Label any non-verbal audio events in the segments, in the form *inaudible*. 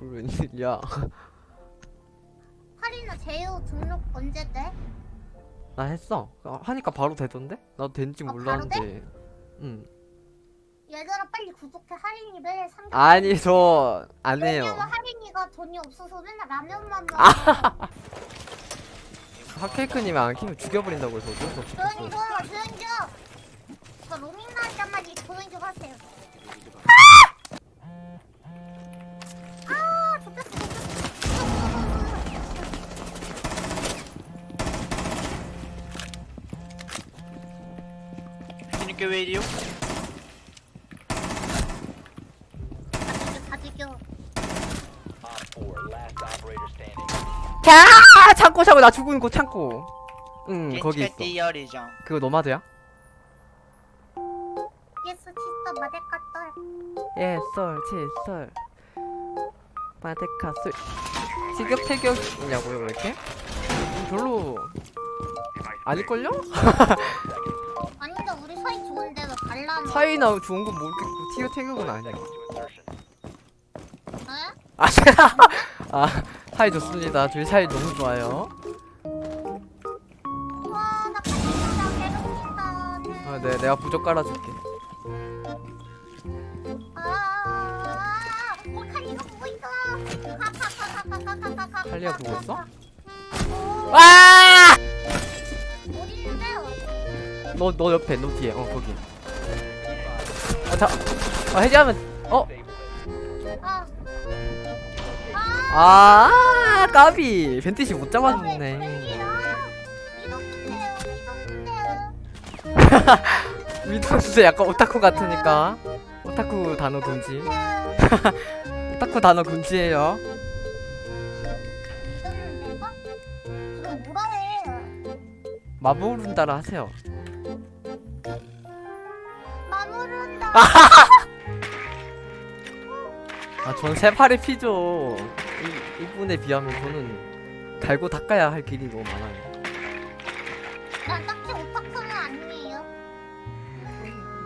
뭘 웬일이야? *laughs* 하리나 제휴 등록 언제 돼? 나 했어. 아, 하니까 바로 되던데? 나도 된지 아, 바로 몰랐는데. 응. 얘들아 빨리 구독해. 매일 삼겹 아니 저 안 해요. 왜냐면 하린이가 돈이 없어서 맨날 라면만 먹어. *laughs* 아. 핫케이크님 안 키면 죽여버린다고 해서 어쩔 수 없이 조용히 좀 조용히 좀저 로밍 나왔단 조용히 좀 하세요. 아 Go radio? 다 죽여 자 창고 창고 나 죽은 곳 창고 응 거기 있어. 그거 노마드야? 예스 치스터 마데카떨 예 썰 칠 썰 마데카 술 시급 태격이냐고요 왜 이렇게? 음, 별로 아닐걸요? *laughs* 왜 갈라는 사이나 좋은 건 모르겠고 티어 태격은 아니야 응? 아, *laughs* 아 사이 좋습니다 둘 사이 너무 좋아요 와나 가진다 괴롭힌다 아, 네 내가 부적 깔아줄게 아, 어, 칼리가 보고 있어. 하하하하하하하하. 칼리가 보고 있어? 오, 와! 어디 있는데요? 너, 너 옆에, 너 뒤에, 어, 거기. 아, 자, 아, 해제하면, 어? 아, 아, 까비. 벤티시 못 아, 잡았네. *laughs* 미도스 약간 오타쿠 같으니까. 오타쿠 단어 금지. *laughs* 오타쿠 단어 금지예요. 해? 마부른다라 하세요. 아, 전 세팔이 피죠. 이, 이분에 비하면 저는 달고 닦아야 할 길이 너무 많아요. 난 딱히 오타쿠는 아니에요.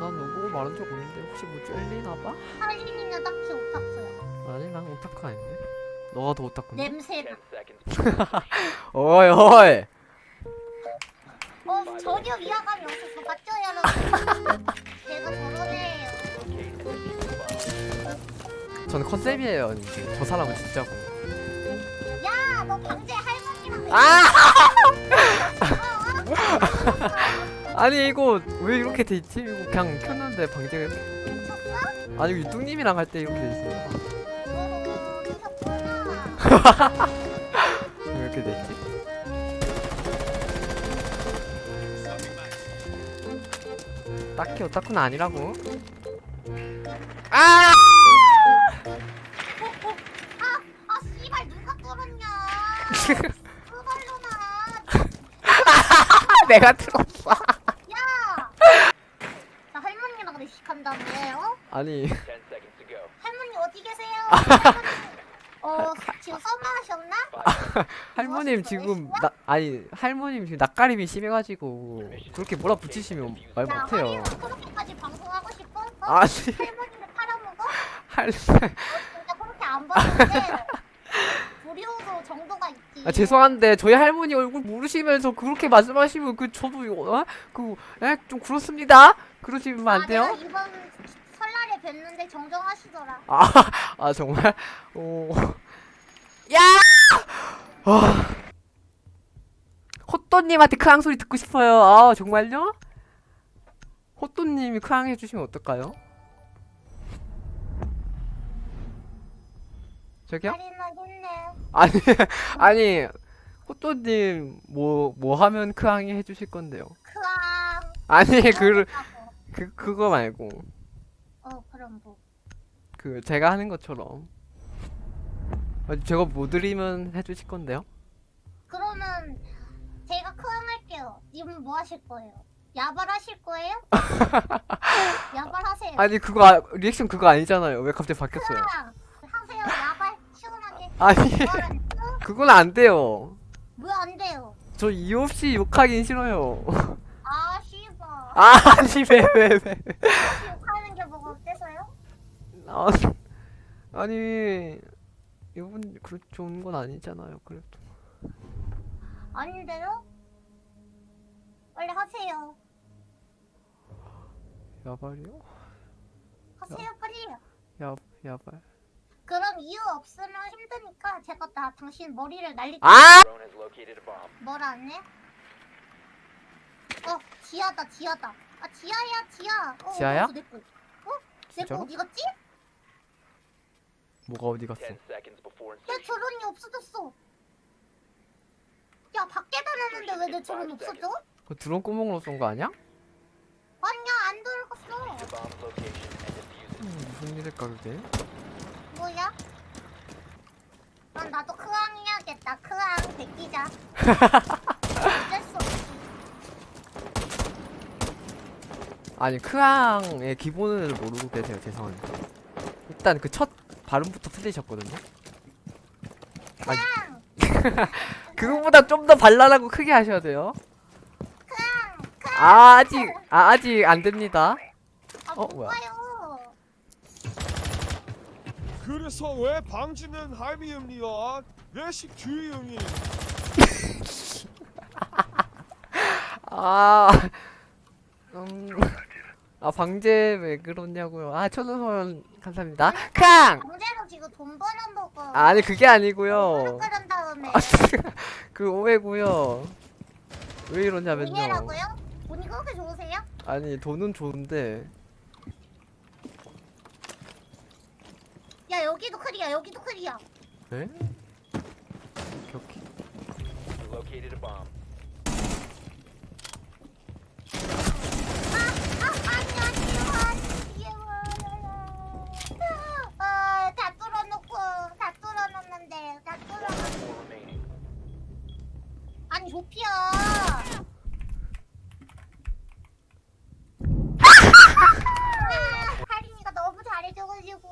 난 누구 말한 적 없는데 혹시 뭐 쫄리나 봐? 할리니는 딱히 오타쿠야. 아니 난 오타쿠 아닌데 너가 더 오타쿠인데? 냄새나. *laughs* 어이 어이 어, 전혀 위화감이 없었어. 맞죠, 여러분? 저는 컨셉이에요 이제 저 사람은 진짜고 야, 너 방제 할머니랑 아! 아! 아니 이거 왜 이렇게 돼 있지? 이거 그냥 켰는데 방제 미쳤어? 아니 유뚱님이랑 할 때 이렇게 돼 있어요 미쳤구나. 왜 이렇게 돼 있지? 딱히 오타쿠는 아니라고 아! 아, 그발로나. *laughs* 내가 들었어 야. 나 할머니랑 내식한다며? 아니 할머니 어디 계세요? 할머니, 어, 지금 썸마하셨나? 할머님 지금 나 아니 할머님 지금 낯가림이 심해가지고 그렇게 뭐라 붙이시면 말 야, 못해요. 할머니 그렇게까지 방송하고 싶어? 어? 아니 할머니를 팔아먹어? 할 진짜 그렇게 안 봤는데 *laughs* 정도가 있지. 아, 죄송한데 저희 할머니 얼굴 모르시면서 그렇게 말씀하시면 그 저도 어? 그좀 그렇습니다. 그러시면 안 아, 돼요? 내가 이번 설날에 뵀는데 정정하시더라. 아, *laughs* 아 정말 오. 야! 아. 호또님한테 크앙 소리 듣고 싶어요. 아 정말요? 호또님이 크앙 해주시면 어떨까요? 저기요? 힘내. 아니 *laughs* 아니 호또님 뭐 뭐 하면 크앙이 해주실 건데요? 크앙. 아니 그, 그 그거 말고 어 그럼 뭐. 그 제가 하는 것처럼 아, 제가 뭐 드리면 해주실 건데요? 그러면 제가 크앙 할게요. 님은 뭐 하실 거예요? 야발 하실 거예요? *laughs* 야발 하세요. 아니 그거 아, 리액션 그거 아니잖아요. 왜 갑자기 바뀌었어요? 크앙 하세요. 야발 시원하게. 아니 *laughs* 그건 안 돼요. 왜 안 돼요? 저 이유 없이 욕하긴 싫어요. 아 씨발. 아, 아니 왜 왜 왜? 욕하는 게 뭐가 어때서요? 아, 아니 이분 그렇 좋은 건 아니잖아요. 그래도 아닌데요? 빨리 하세요. 야발이요? 하세요 빨리. 야 야발. 그럼 이유 없으면 힘드니까 제가 다 당신 머리를 날릴 아! Drone has located a bomb. 뭘안 해? 어 지하다 지하다. 아 지하야 지하. 어, 지하야? 어디 갔어, 내 거? 어? 내거 진짜로? 어디 갔지? 뭐가 어디 갔어? Ten seconds before 내 insertion. 드론이 없어졌어. 야 밖에 다녔는데 왜내 드론이 없어져? 그 드론 구멍으로 쏜 거 아니야? 아니야 안 들어갔어. The bomb's location and defuse it. 음, 무슨 일일까 그게? 뭐야? 그럼 나도 크앙 해야겠다. 크앙 베끼자. 어쩔 수 없어. 아니 크앙의 기본을 모르고 계세요. 죄송합니다. 일단 그 첫 발음부터 틀리셨거든요. 아니, 크앙 *laughs* 그거보다 좀 더 발랄하고 크게 하셔야 돼요. 크앙 크앙. 아, 아직 아, 아직 안 됩니다. 아 어, 뭐야? 뭐가요? 그래서 왜 방지는 할미입니다. 외식 주의용이 *laughs* 아, 음, 아 방제 왜 그러냐고요. 아 천원원 감사합니다. 캉. 강제로 지금 돈 벌어먹어. 아니 그게 아니고요. 그런 다음에 아, 그 오해고요. 왜 이러냐면요. 돈이라고요? 돈이 그렇게 좋으세요? 아니 돈은 좋은데 야 여기도 클리야 여기도 클리야. 네? 격히 You located a bomb. 아 아니 아니 아니 이게 뭐야? 아다 뚫어놓고 다 뚫어놓는데 다 뚫어놓. Four remaining. 아니 조피야. 아, 하린이가 너무 잘해줘가지고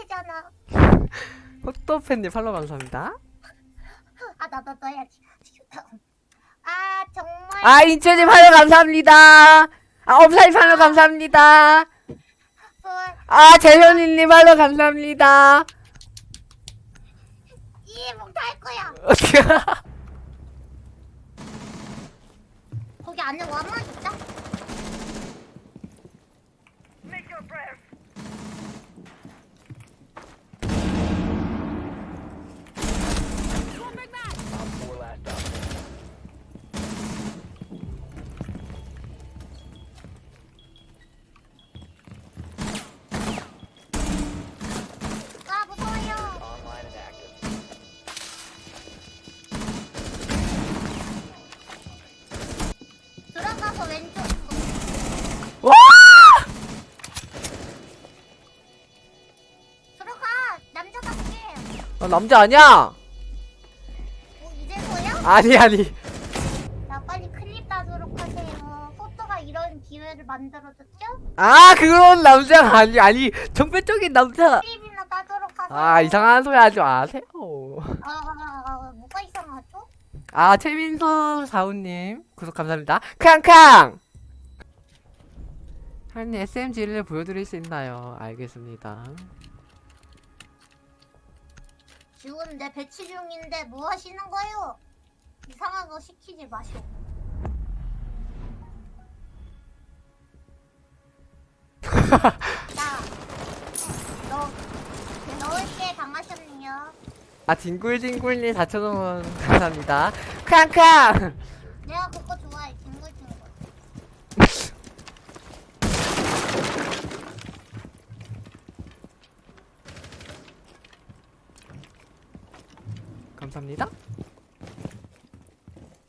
했잖아. 호또팬님 팔로 감사합니다. 아나나 넣어야지. 아 정말. 아 인천님 팔로 감사합니다. 아 업사이 팔로 감사합니다. 그, 아 재현이님 팔로 감사합니다. 이 못할 거야. 어떻게? 나 남자 아니야? 뭐 이제서야? 아니 아니. 나 빨리 클립 따도록 하세요. 포토가 이런 기회를 만들어줬죠? 아 그런 남자가 아니 아니 정배적인 남자. 클립이나 따도록 하세요. 아 이상한 소리 하지 마세요. 아, 아, 아, 뭐가 이상하죠? 아 최민서 사우님 구독 감사합니다. 캉캉. 하님 SMG를 보여드릴 수 있나요? 알겠습니다. 지금 내 배치 중인데 뭐 하시는 거예요? 이상한 거 시키지 마시오. 당하셨네요. 아 딩굴딩굴님 4천원 감사합니다. 캉캉. 내가 그거 좋아해, 징글징글. 감사합니다.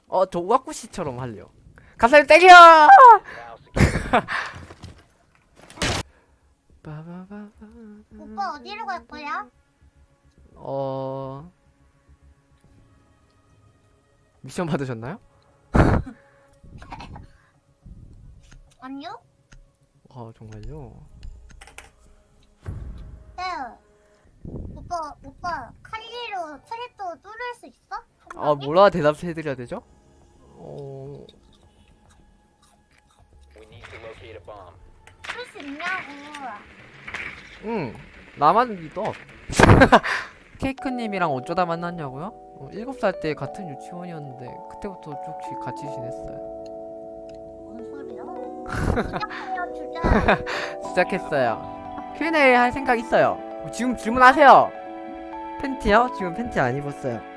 어, 저 우아쿠 씨처럼 할래요. 감사합니다. 빠바바바. *laughs* 오빠 어디로 갈 거야? 어. 미션 받으셨나요? *laughs* 아니요? 아, 정말요? 네. 오빠 오빠 칼리로 캐릭터 뚫을 수 있어? 한 아, 방에? 뭐라 대답해드려야 되죠? 어, 뚫을 수 있냐고. 응. 나만 믿어. *laughs* 케이크님이랑 어쩌다 만났냐고요? 어, 7살 때 같은 유치원이었는데 그때부터 쭉 같이 지냈어요. *laughs* 시작했어요. Q&A 할 생각 있어요. 지금 질문하세요. 팬티요? 지금 팬티 안 입었어요